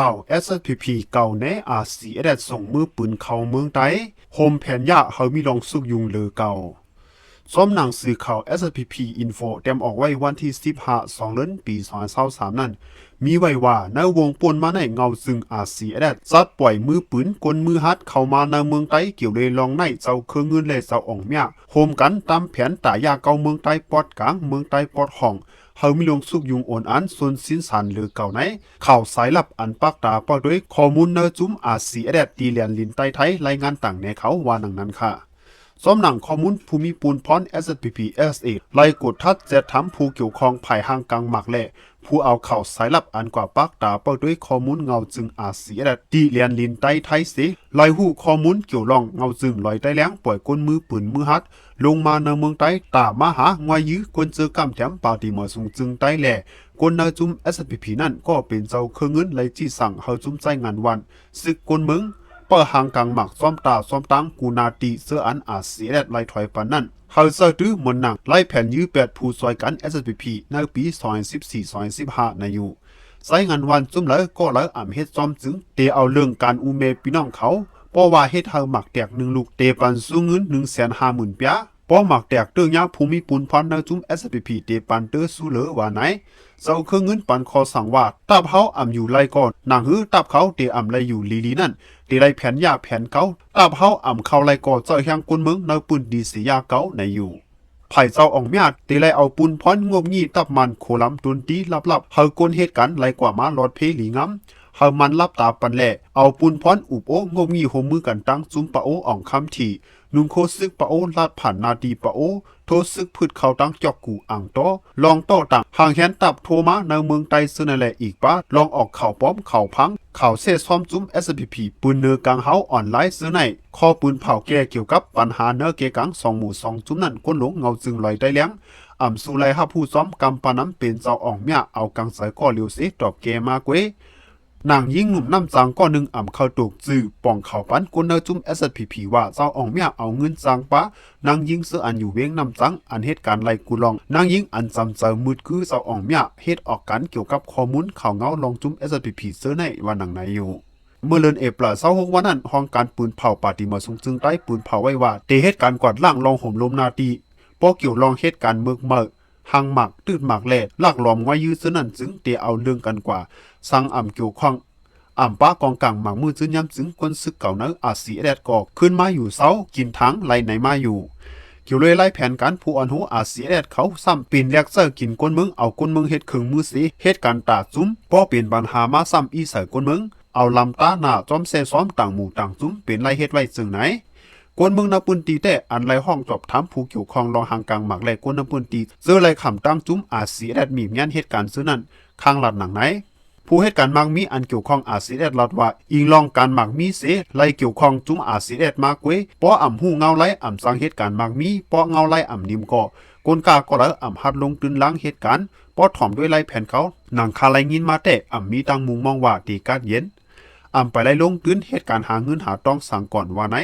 ข่าว SPP เก่าในอาเซียนส่งมือปืนเข้าเมืองไต้โฮมแผนยะเฮามีลองสุกยุงเลอเก่าซ้อมหนังสื่อข่าว SPP Info เต็มออกไว้วันที่15 2เดือนปี2023นั้นมีไว้ว่าในวงปนมาในเงาซึ่งอาเซียนจัดปล่อยมือปืนกลมือฮัดเข้ามาในเมืองไต้เกี่ยวเลยลองในเจ้าเครื่องเงินและเจ้าอ่องเมียโฮมกันตามแผนตายาเก่าเมืองไต้ปอดกลางเมืองไต้ปอดห้อง เฮามีลงสุกยุงโอนอันส่วนสินสันหรือเก่าไหนข่าวสายลับอันปักตาปอด้วยข้อมูลเนอจุ้มอาเซียนตีเลียนลินไต้ไทยรายงานต่างในเขาว่านังนั้นค่ะซ้อมหนังข้อมูลภูมิปูนพรอน SPP SA ไล่กดทัดจะทำผู้เกี่ยวข้องภายห้างกลางหมักแหล่ ผู้เอาข่าวสายลับอันกว่าปักตาเปิดด้วยข้อมูลเงาจึงอาเซียนดีเลียนลินไต้ไทยสิไล่หูข้อมูลเกี่ยวล่องเงาจึงลอยได้แล้งปล่อยก้นมือปืนมือฮัด ลงมาในเมืองไต้ตามาหางวยยื้อกวนเจอกำแถมปาติมอสูงจึงไต้แหล่กวนนาจุม SPP นั่นก็เป็นเจ้าเครื่องเงินไล่จี้สั่งเฮาจุ้มใจงานวัน ซึกกนเมือง ปิดหางกลางหมักซ้อมตาซ้อมตังกูนาตีเสื้ออันอาเสียดไล่ถอยปานนั่นเฮาเซอร์ตื้อมนหนังไล่แผ่นยื้อแปดผู้ซอยกัน SPP ในปี2014-2015ในอยู่ใส่งานวันจุ่มแล้วก็แล้วอ่ำเฮ็ดซ้อมจึงเตเอาเรื่องการอูเมพี่น้องเขาเพราะว่าเฮ็ดเฮาหมักแตกหนึ่งลูกเตปันสู้เงิน150,000เปีย ป้อหมักแตกเตื้องยาภูมิปุนพันในจุ่ม SPP เตปันเตอร์สู้เหลอว่าไหนเจ้าเครื่องเงินปันคอสั่งว่าตับเขาอ่ำอยู่ไรก่อนนางฮือตับเขาเตอ่ำไรอยู่ลีลีนั่นเตไรแผนยาแผนเขาตับเขาอ่ำเข้าไรก่อนเจ้าแห่งกุนเมืองในปืนดีสียาเก้าในอยู่ไผ่เจ้าอ่องเมียดเตไรเอาปุนพรงบงี้ตับมันโคลำตุนตีลับๆเฮากนเหตุการณ์ไรกว่ามาหลอดเพลีงำเฮามันรับตาปันแหล่เอาปุนพรอุบโองบงี้โหมือกันตั้งจุมปะโออ่องคำที นุ่งโคซึกปะโอลาดผ่านนาดีปะโอ โทษซึกพืชเขาตั้งจอกกูอ่างโตอลองโต้ต่างห่างแขนตับโทมาในเมืองไต้ซึ่งนั่นแหละอีกป้าลองออกข่าวป้อมข่าวพังข่าวเซซ้อมจุ้ม SPP ปืนเนือกลางเฮาออนไลน์ซื้อในข้อปืนเผาแก่เกี่ยวกับปัญหาเนื้อเกกังสองหมู่สองจุ้มนั่นก้นหลงเงาจึงลอยได้เลี้ยงอ่ำสู่ไลฮับผู้ซ้อมกำปาน้ำเป็นเจ้าอ่องเมียเอากังสายก้อเลียวสิตอบเกมาเกวย นางยิ่งหนุ่มน้ำจางก้อนหนึ่งอ่ำเข้าตกจื้อป่องเข่าปันกุนเนอจุ้ม SPP ว่าเจ้าอ่องเมียเอาเงินจางปะนางยิ่งเสื้ออันอยู่เวียงน้ำจังอันเหตุการณ์ไล่กูลองนางยิ่งอันจำเจอมืดคือเจ้าอ่องเมียเฮ็ดออกกันเกี่ยวกับข้อมูลข่าวเงาลองจุ้ม SPP เสื้อในวันหนังไหนอยู่เมื่อเลือนเอปลาเศร้าหกวันนั้นห้องการปืนเผาปาติมาสงจึงใต้ปืนเผาไว้ว่าเตเหตุการณ์กวาดล่างลองห่มลมนาตีป้อเกี่ยวลองเหตุการณ์เมือกเมิก หางหมักตืดหมักแหลดลากหลอมไว้ยื้อซื้อนั่นจึงเตียเอาเรื่องกันกว่า สั่งอ่ำเกี่ยวข้องอ่ำป้ากองกลางหมางมือจื้นย้ำจึงคนซึกเก่าเนื้ออาสีแดดกอกขึ้นมาอยู่เสากินทั้งไล่ไหนมาอยู่เกี่ยวเลยไล่แผนการผู้อันหูอาสีแดดเขาซ้ำปีนแลกเซอร์กินก้นมืองเอาก้นมืองเฮ็ดเครื่องมือสีเฮ็ดการตาจุ้มป้อเปลี่ยนปัญหามาซ้ำอีใส่ก้นมืองเอาลำตาหน้าจอมเซซ้อมต่างหมู่ต่างจุ้มเป็นไล่เฮ็ดไว้จึงไหน กวนเมืองนาปุนตีแต่อันไรห้องจอบถามผู้เกี่ยวข้องรองหางกลางหมักแลกวนนาปุนตีเสื้อไรขำตั้งจุ้มอาสีแดดมีมยันเหตุการณ์ซื้อนั้นข้างหลัดหนังไหนผู้เหตุการณ์มักมีอันเกี่ยวข้องอาซีเอดลัดว่าอิงลองการมักมีเสไลเกี่ยวข้องจุ้มอาซีเอดมากเว้ยป้ออ่ำหูเงาไลอ่ำสังเหตุการณ์มักมีป้อเงาไลอ่ำนิมก็กนกาก็แล้วอ่ำฮัดลงตื่นล้างเหตุการณ์ป้อถ่อมด้วยไลแผ่นเขาหนังคาไลยินมาแต่อ่ำมีตังมุงมองว่าตีกาดเย็นอ่ำไปไลลงตื่นเหตุการณ์หาเงินหาต้องสั่งก่อนว่าไหน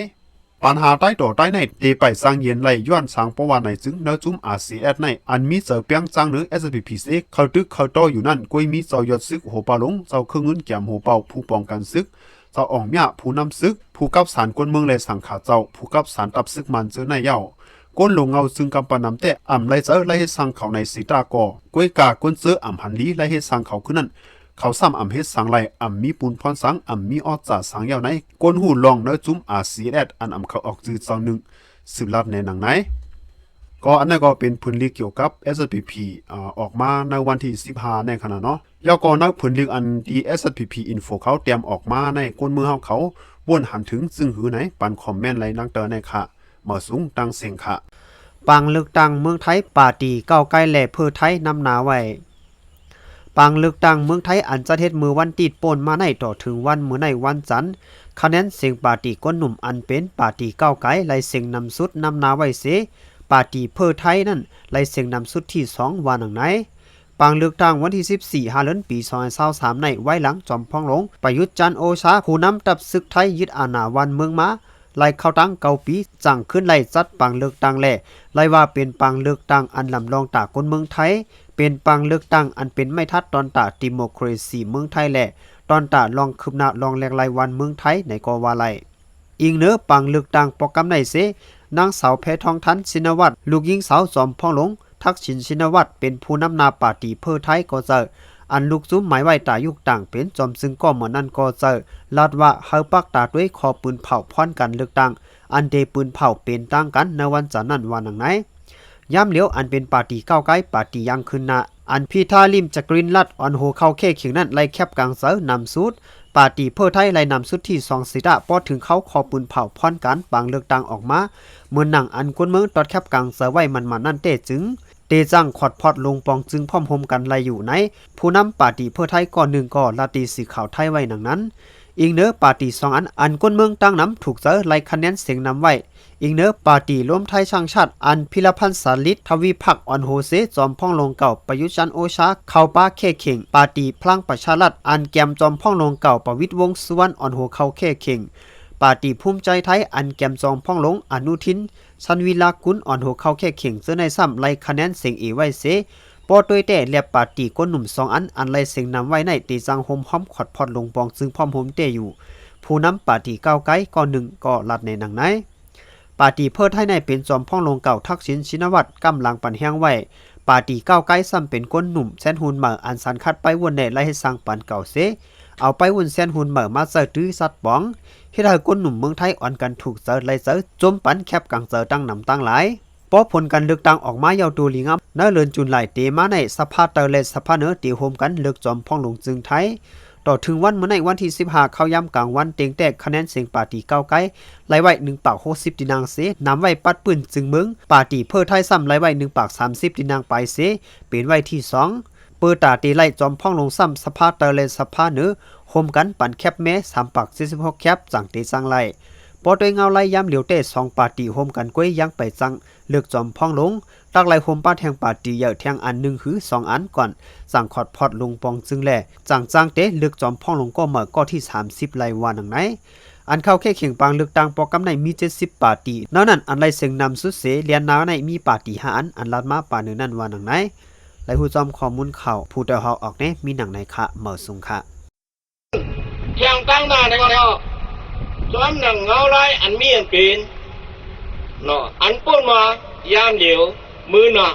ปัญหาใต้ต่อใต้ในเตไปสร้างเย็นไหลย้อนสร้างประวัติในซึ่งเนื้อจุ้มอาซีแอดในอันมีเสือเปียงจังเนื้อ SPP เซเขาตึกเขาต่ออยู่นั่นกวยมีเจ้ายอดซึกโหปาลงเจ้าเครื่องเงินแก้มโหเป่าผู้ป้องกันซึกเจ้าอ่องเมียผู้นำซึก ผู้กับสารกวนเมืองและสังขาเจ้า ผู้กับสารตับซึกมันเจอในเย้าก้นลงเงาซึ่งกำปนำแต่อ่ำไล่เจอไล่ให้สังเขาในสีตากอกวยกาก้นเจออ่ำหันลีไล่ให้สังเขาขึ้นนั่น เขาซ้ำอ่ำเฮ็ดสังไหลอ่ำมีปูนพรสังอ่ำมีออดจ่าสังยาวไหนก้นหูลองเนื้อจุ้มอาซีแอดอันอ่ำเขาออกจืดเจ้าหนึ่งสืบลับในหนังไหนก็อันนั้นก็เป็นพื้นที่เกี่ยวกับ SPP อ่าออกมาในวันที่ 15 ในขณะเนาะแล้วก็นักพื้นที่อันที่ SPP Info เขาเตรียมออกมาในก้นมือเฮาเขาวนหันถึงซึ่งหือไหนปันคอมเมนต์ไรนังเตอในค่ะเหมาะสูงตังเสียงค่ะปังเลือกตั้งเมืองไทยปาร์ตีเก้าไกลแหละเพื่อไทยนำหนาไว้ ปังเลือกตั้งเมืองไทยอันจะเฮ็ดมือวันติดปนมาในต่อถึงวันมือในวันจันทร์คะแนนเสียงปาร์ตีก้นหนุ่มอันเป็นปาร์ตีก้าวไกลไล่เสียงนำสุดนำนาไว้เสปาร์ตีเพื่อไทยนั่นไล่เสียงนำสุดที่2ว่าหนังไหนปังเลือกตั้งวันที่ 14ฮาเดือนปี2023ในไว้หลังจอมพองหลงประยุทธ์จันโอชาผู้นำตับศึกไทยยึดอาณาวันเมืองมาไล่เข้าตั้งเกาปีจังขึ้นไล่จัดปังเลือกตั้งแหลไล่ว่าเป็นปังเลือกตั้งอันลำลองตากคนเมืองไทย เป็นปังเลือกตั้งอันเป็นไม่ทัดตอนตาดิโมครซีเมืองไทยแหละ ตอนตาลองคืบหน้าลองแลกรายวันเมืองไทยในกอวาไลอิงเนื้อปังเลือกตั้งโปรแกรมไหนเสนางสาวแพทองทันชินวัตรลูกหญิงสาวจอมพ่องหลง ทักษิณชินวัตรเป็นผู้นำนาปาตีเพื่อไทยก็เจออันลูกซุ้มหมายไว้ตายุกต่างเป็นจอมซึ่งก็เหมือนนั่นก็เจอลาดว่าเฮาปักตาด้วยคอปืนเผาพร้อนกันเลือกตั้งอันเดปืนเผาเป็นตั้งกันในวันจันทร์นั้นวันหนังไหน ย้ำเหลียวอันเป็นปาร์ตี้ก้าวไกลปาร์ตี้ยังขึ้นนาอันพีทาลิมจักรินลัดออนโหเข้าเคเขียงนั้นไล่แคบกลางเสอนำสุดปาร์ตี้เพื่อไทยไล่นำสุดที่สองสิดะปอถึงเขาคอปืนเผาพรอนกันบางเลือกตังออกมาเมื่อหนังอันกวนเมืองตอดแคบกลางเสอไว้มันมันนั่นเตจึงเตจังขอดพอดลงปองจึงพร้อมโฮมกันไล่อยู่ในผู้นำปาร์ตี้เพื่อไทยก่อนหนึ่งก่อลาตีสีขาวไทยไว้หนังนั้น อีกเนื้อปาร์ตี้สองอันอันก้นเมืองตั้งน้ำถูกเจอไล่คะแนนเสียงนำไว้อีกเนื้อปาร์ตี้รวมไทยช่างชาติอันพิรพันธ์สาลิตทวีพักอ่อนโฮเซจอมพ่องลงเก่าประยุจันโอชาเข้าป้าเคเข่งปาร์ตี้พลังประชารัฐอันแกมจอมพ่องลงเก่าประวิตรวงษ์สุวรรณอ่อนโฮเข้าเคเข่งปาร์ตี้ภูมิใจไทยอันแกมจอมพ่องลงอนุทินชันวิลากุลอ่อนโฮเข้าเคเข่งเสื้อในซ้ำไล่คะแนนเสียงเอไว้เส ปอตัวยแต่และปาตีก้นหนุ่มสองอันอันไลเสียงนำไว้ในตีจังโฮมห้อมขอดพอดลงปองซึ่งพร้อมโฮมเตอยู่ ผู้นำปาตี้ก้าวไกลก่อนหนึ่งก็ลัดในหนังไหนปาตีเพื่อไทยในเป็นจอมพ่องลงเก่าทักษิณชินวัตรกำลังปันแห้งไว้ปาตี้ก้าวไกลซ้ำเป็นก้นหนุ่มแซนหุนเหมืออันสันคัดไปวนในไลให้สร้างปันเก่าเสเอาไปวนแซนหุนเหมือมาเจอตื้อสัตว์ป๋องเฮ็ดให้ก้นหนุ่มเมืองไทยอ่อนกันถูกเจอไล่เจอจมปันแคบกลางเจอตั้งนำตั้งหลาย พอผลการเลือกตั้งออกมายาวดูลีงับน่าเลือนจุนไหลเตมาในสภาเตอเลสภาเนื้อตีโฮมกันเลือกจอมพ่องหลงจึงไทยต่อถึงวันเมื่อในวันที่15เข้าย่ำกลางวันเต็งแตกคะแนนเสียงปาร์ตี้ก้าไกลไล่ไว้1ปาก60ดินางเสนำไว้ปัดปืนจึงเมืองปาร์ตีเพื่อไทยซ้ำไล่ไว้1ปาก30ดินางไปเสเป็นไว้ที่2เปิดตาตีไล่จอมพ่องลงซ้ำสภาเตอเลสภาเนื้อโฮมกันปั่นแคบแม้3ปาก46แคบจังตีจังไล่ ปอด้วยเงาไล่ย้ำเหลียวเต้สองปาร์ตี้โฮมกันก้วยยังไปจังเลือกจอมพ่องลงตักไล่โฮมป้าแทงปาร์ตี้เหยอะแทงอันหนึ่งหือสองอันก่อนสั่งขอดพอดลงปองจึงแหล่จังจางเต้เลือกจอมพ่องลงก็เหมื่อก็ที่30ไลวานังไหนอันเข้าแค่เข่งปางเลือกตั้งโปรแกรมในมี70ปาร์ตี้นอกนั้นอันไล่เสียงนำสุดเสเลียนนาในมีปาร์ตี้5อันอันลัดมาปาหนึ่งนั่นวานังไหนไล่ผู้จอมข้อมูลข่าผู้เดาเฮาออกเน่มีหนังในคะเหมื่อสุงค่ะเที่ยงตั้งหน้าในก็แล้ว ซ้อมหนังเงาไรอันมีอันเป็นเนาะอันปุ่นมายามเดียวมือหนัก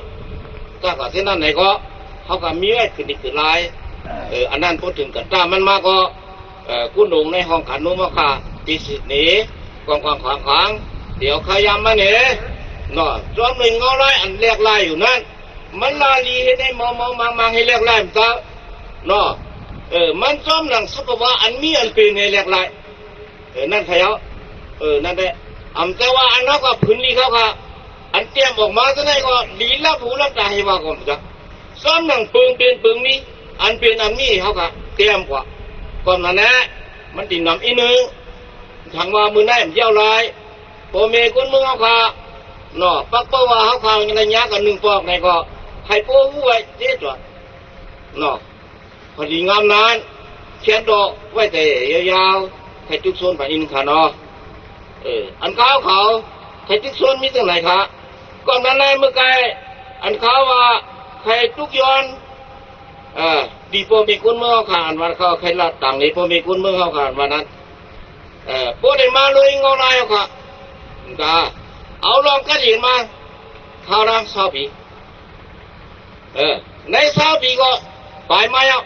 ถ้าก็เส้นนั้นไหนก็เขาก็มีไว้ขึ้นอีกขึ้นหลายเอออันนั้นพูดถึงกันตามมันมาก็เอ่อกู้หนงในห้องขันโนมาค่ะตีสิทธิ์หนีกองกองขวางขวางเดี๋ยวขยำมาเนี่ยเนาะซ้อมหนึ่งเงาไรอันแรกลายอยู่นั่นมันลาลีให้ได้มองมองมังมังให้แรกลายมันก็เนาะเออมันซ้อมหนังสักว่าอันมีอันเป็นในแหลกหลาย เออนั่นใครเอาเออนั่นแหละอำแต่ว่าอันนั้นก็พื้นที่เขาค่ะอันเตรียมออกมาจะได้ก็ลีลาผู้รับตาให้ว่าก่อนจ้ะซ้อมหนังปึงเป็นปึงนี้อันเป็นอันมีเขาค่ะเตรียมกว่าก่อนมานะ มันติดนำอีนึงทางว่ามือได้มันเยี่ยวลายโปเมกุนมือเขาค่ะเนาะปักเป้าว่าเขาค่ะในยะกันหนึ่งปอกในก็ให้โป้ผู้ไว้เจ๊จ้ะเนาะพอดีงามนั้นเขียนดอกไว้แต่ยาวๆ ให้ทุกส่วนไปอินขาเนาะเอออันขาวเขาให้ทุกส่วนมีตั้งไหนคะก่อนนั้นเมื่อไกลอันขาวว่าให้ทุกย้อนเออดีโปมีกุนเมื่อเขาขานวันเขาใครละต่างนี้โปมีกุนเมื่อเขาขานวันนั้นเออโปได้มาเลยงอลายเขาค่ะกาเอาลองกันอีกมาข้าวรังซาบีเออในซาบีก็ไปมาแล้ว